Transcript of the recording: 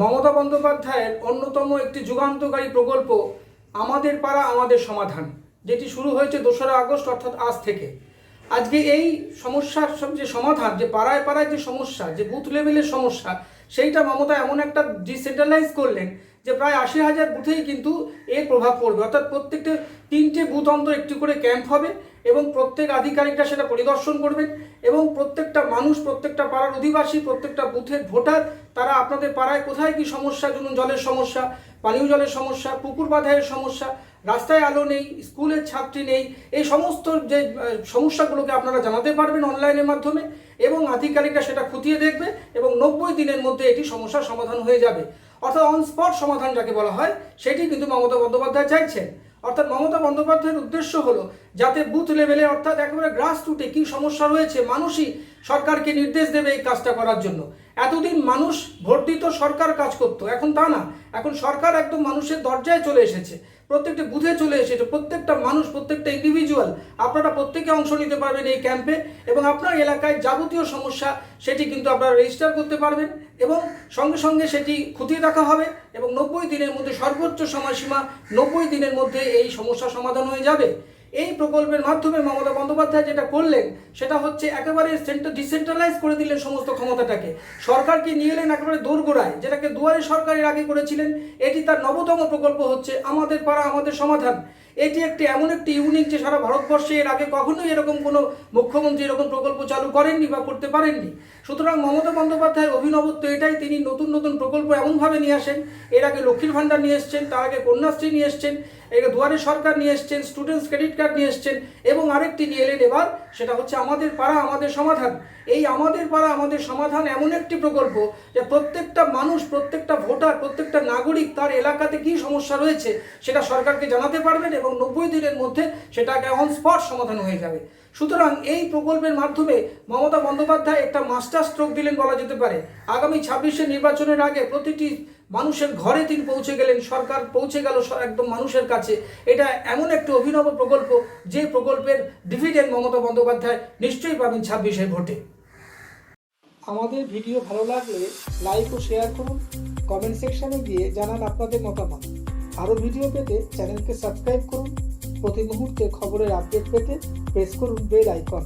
মমতা বন্দ্যোপাধ্যায়ের অন্যতম একটি যুগান্তকারী প্রকল্প, আমাদের পাড়া, আমাদের সমাধান, যেটি শুরু হয়েছে দোসরা আগস্ট, অর্থাৎ আজ থেকে। আজকে এই সমস্যার যে সমাধান, যে পাড়ায় পাড়ায় যে সমস্যা, যে বুথ লেভেলের সমস্যা সেইটা মমতা এমন একটা ডিসেন্ট্রালাইজ করলেন যে প্রায় আশি হাজার বুথেই কিন্তু এর প্রভাব পড়বে। অর্থাৎ প্রত্যেকটা তিনটে বুথ অন্তর একটি করে ক্যাম্প হবে এবং প্রত্যেক আধিকারিকরা সেটা পরিদর্শন করবেন এবং প্রত্যেকটা মানুষ, প্রত্যেকটা পাড়ার অধিবাসী, প্রত্যেকটা বুথের ভোটার, তারা আপনাদের পাড়ায় কোথায় কি সমস্যা জলের সমস্যা পানীয় জলের সমস্যা, পুকুর বাধায়ের সমস্যা, রাস্তায় আলো নেই, স্কুলের ছাত্রী নেই, এই সমস্ত যে সমস্যাগুলোকে আপনারা জানাতে পারবেন অনলাইনের মাধ্যমে এবং আধিকারিকরা সেটা খতিয়ে দেখবে এবং নব্বই দিনের মধ্যে এটি সমস্যার সমাধান হয়ে যাবে। অর্থাৎ অন স্পট সমাধান যাকে বলা হয়, সেটি কিন্তু মমতা বন্দ্যোপাধ্যায় চাইছেন। অর্থাৎ মমতা বন্দ্যোপাধ্যায়ের উদ্দেশ্য হলো যাতে বুথ লেভেলে অর্থাৎ একেবারে গ্রাস রুটে কী সমস্যা রয়েছে, মানুষই সরকারকে নির্দেশ দেবে এই কাজটা করার জন্য। এতদিন মানুষ ভোট দিত সরকার কাজ করতো, এখন তা না। এখন সরকার একদম মানুষের দরজায় চলে এসেছে। প্রত্যেকটা বুথে চলে এসেছে, প্রত্যেকটা মানুষ, প্রত্যেকটা ইন্ডিভিজুয়াল আপনারা প্রত্যেকে অংশ নিতে পারবেন এই ক্যাম্পে এবং আপনার এলাকায় যাবতীয় সমস্যা, সেটি কিন্তু আপনারা রেজিস্টার করতে পারবেন। এবং সঙ্গে সঙ্গে সেটি খতিয়ে দেখা হবে এবং নব্বই দিনের মধ্যে সর্বোচ্চ সময়সীমা নব্বই দিনের মধ্যে এই সমস্যা সমাধান হয়ে যাবে। এই প্রকল্পের মাধ্যমে মমতা বন্দ্যোপাধ্যায় যেটা করলেন, সেটা হচ্ছে একেবারে সেন্টার, ডিসেন্ট্রালাইজ করে দিলেন সমস্ত ক্ষমতাটাকে। সরকারকে নিয়ে এলেন একেবারে দোরগোড়ায়, যেটাকে দুয়ারে সরকারের আগে করেছিলেন। এটি তার নবতম প্রকল্প হচ্ছে আমাদের পাড়া, আমাদের সমাধান। এটি একটি এমন একটি ইউনিক যে সারা ভারতবর্ষে এর আগে কখনোই এরকম কোনো মুখ্যমন্ত্রী এরকম প্রকল্প চালু করেননি বা করতে পারেননি। সুতরাং মমতা বন্দ্যোপাধ্যায়ের অভিনবত্ব এটাই, তিনি নতুন নতুন প্রকল্প এমনভাবে নিয়ে আসেন। এর আগে লক্ষ্মীর ভাণ্ডার নিয়ে এসছেন, তার আগে কন্যাশ্রী নিয়ে এসছেন এর দুয়ারে সরকার নিয়ে এসছেন স্টুডেন্টস ক্রেডিট কার্ড নিয়ে এসছেন এবং আরেকটি নিয়ে এলেন এবার, সেটা হচ্ছে আমাদের পাড়া, আমাদের সমাধান। এই আমাদের পাড়া, আমাদের সমাধান এমন একটি প্রকল্প যে প্রত্যেকটা মানুষ, প্রত্যেকটা ভোটার, প্রত্যেকটা নাগরিক তার এলাকাতে কী সমস্যা রয়েছে সেটা সরকারকে জানাতে পারবেন এবং নব্বই দিনের মধ্যে সেটাকে অন স্পট সমাধান হয়ে যাবে। সুতরাং এই প্রকল্পের মাধ্যমে মমতা বন্দ্যোপাধ্যায় একটা মাস্টার স্ট্রোক দিলেন বলা যেতে পারে। আগামী ছাব্বিশে নির্বাচনের আগে প্রতিটি মানুষের ঘরে তিনি পৌঁছে গেলেন, সরকার পৌঁছে গেল একদম মানুষের কাছে। এটা এমন একটি অভিনব প্রকল্প, যে প্রকল্পের ডিভিডেন্ড মমতা বন্দ্যোপাধ্যায় নিশ্চয়ই পাবেন ছাব্বিশে ভোটে। আমাদের ভিডিও ভালো লাগলে লাইক ও শেয়ার করুন কমেন্ট সেকশনে গিয়ে জানান আপনাদের মতামত। আরও ভিডিও পেতে চ্যানেলকে সাবস্ক্রাইব করুন। প্রতি মুহূর্তে খবরের আপডেট পেতে প্রেস করুন বেল আইকন